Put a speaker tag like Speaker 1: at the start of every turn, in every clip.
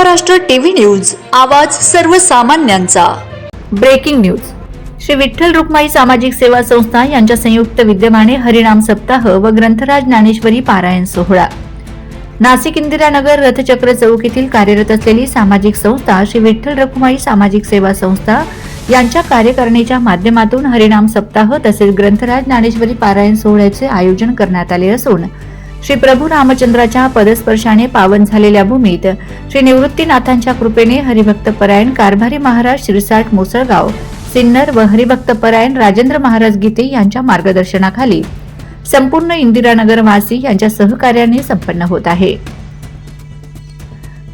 Speaker 1: Maharashtra TV news आवाज सर्वसामान्यांचा.
Speaker 2: Breaking news. Shri Vitthal Rukmai सामाजिक सेवा संस्था यांच्या संयुक्त विद्यमाने हरिनाम सप्ताह व ग्रंथराज ज्ञानेश्वरी पारायण सोहळा. नाशिक इंदिरानगर रथचक्र चौक येथील कार्यरत असलेली सामाजिक संस्था श्री विठ्ठल रखुमाई सामाजिक सेवा संस्था यांच्या कार्यकारिणीच्या माध्यमातून हरिनाम सप्ताह तसेच ग्रंथराज ज्ञानेश्वरी पारायण सोहळ्याचे आयोजन करण्यात आले असून श्री प्रभू रामचंद्राच्या पदस्पर्शाने पावन झालेल्या भूमीत श्री निवृत्तीनाथांच्या कृपेने हरिभक्तपरायण कारभारी महाराज शिरसाट मोसळगाव सिन्नर व हरिभक्तपरायण राजेंद्र महाराज गीते यांच्या मार्गदर्शनाखाली संपूर्ण इंदिरानगर वासी यांच्या सहकार्याने संपन्न होत आहे.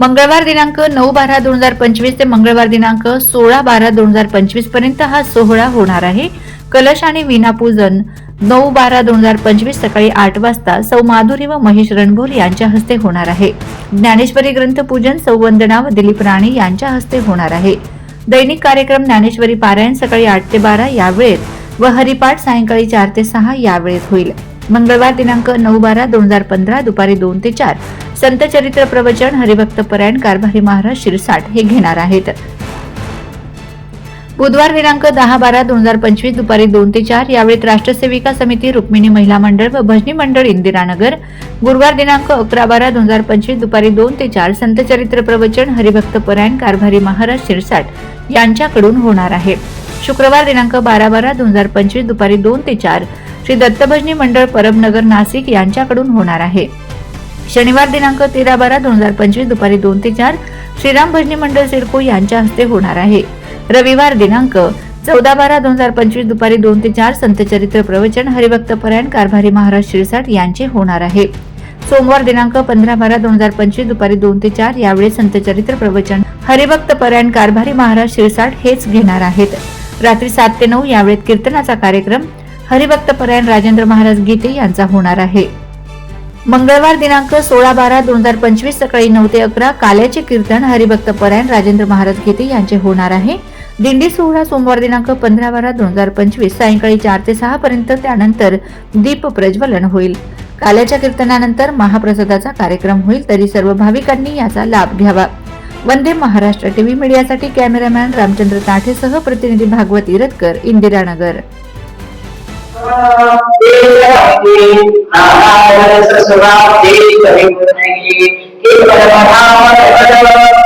Speaker 2: मंगळवार दिनांक नऊ बारा दोन हजार पंचवीस ते मंगळवार दिनांक सोळा बारा दोन हजार पंचवीसपर्यंत हा सोहळा होणार आहे. कलश आणि विनापूजन नऊ बारा दोन हजार पंचवीस सकाळी आठ वाजता सौ माधुरी व महेश रणभोर यांच्या हस्ते होणार आहे. ज्ञानेश्वरी ग्रंथपूजन सौवंदना व दिलीप राणे यांच्या हस्ते होणार आहे. दैनिक कार्यक्रम ज्ञानेश्वरी पारायण सकाळी आठ ते बारा या वेळेत व हरिपाठ सायंकाळी चार ते सहा या वेळेत होईल. मंगळवार दिनांक नऊ बारा दोन हजार पंधरा दुपारी दोन ते चार. संत चरित्र प्रवचन हरिभक्त परायण कारभारी महाराज शिरसाट हे घेणार आहेत. बुधवार दिनांक दहा बारा दोन हजार पंचवीस दुपारी दोन ते चार यावेळेत राष्ट्रसेविका समिती रुक्मिणी महिला मंडळ व भजनी मंडळ इंदिरानगर. गुरुवार दिनांक अकरा बारा दोन हजार पंचवीस दुपारी दोन ते चार संत चरित्र प्रवचन हरिभक्त परायण कारभारी महाराज शिरसाट यांच्याकडून होणार आहे. शुक्रवार दिनांक बारा बारा दोन हजार पंचवीस दुपारी दोन ते चार श्री दत्तभजनी मंडळ परबनगर नाशिक यांच्याकडून होणार आहे. शनिवार दिनांक तेरा बारा दोन हजार पंचवीस दुपारी दोन ते चार श्रीराम भजनी मंडळ सिडको यांच्या हस्ते होणार आहे. रविवार दिनांक चौदा बारा दोन हजार पंचवीस दुपारी दोन ते चार संत चरित्र प्रवचन हरिभक्त परायण कारभारी महाराज शिरसाट यांचे होणार आहे. सोमवार दिनांक पंधरा बारा दोन हजार पंचवीस दुपारी दोन ते चार यावेळी संत चरित्र प्रवचन हरिभक्त परायण कारभारी महाराज शिरसाट हेच घेणार आहेत. रात्री सात ते नऊ यावेळेत कीर्तनाचा कार्यक्रम हरिभक्त परायण राजेंद्र महाराज गीते यांचा होणार आहे. मंगळवार दिनांक सोळा बारा दोन हजार पंचवीस सकाळी नऊ ते अकरा काल्याचे कीर्तन हरिभक्त परायण राजेंद्र महाराज गीते यांचे होणार आहे. दिंडी सोहळा सोमवार दिनांक पंधरा बारा दोन हजार पंचवीस सायंकाळी चार ते सहा पर्यंत त्यानंतर दीप प्रज्वलन होईल. काल्याच्या कीर्तनानंतर महाप्रसादाचा कार्यक्रम होईल तरी सर्व भाविकांनी याचा लाभ घ्यावा. वंदे महाराष्ट्र टीव्ही मीडियासाठी कॅमेरामॅन रामचंद्र ताठेसह प्रतिनिधी भागवत इरतकर इंदिरानगर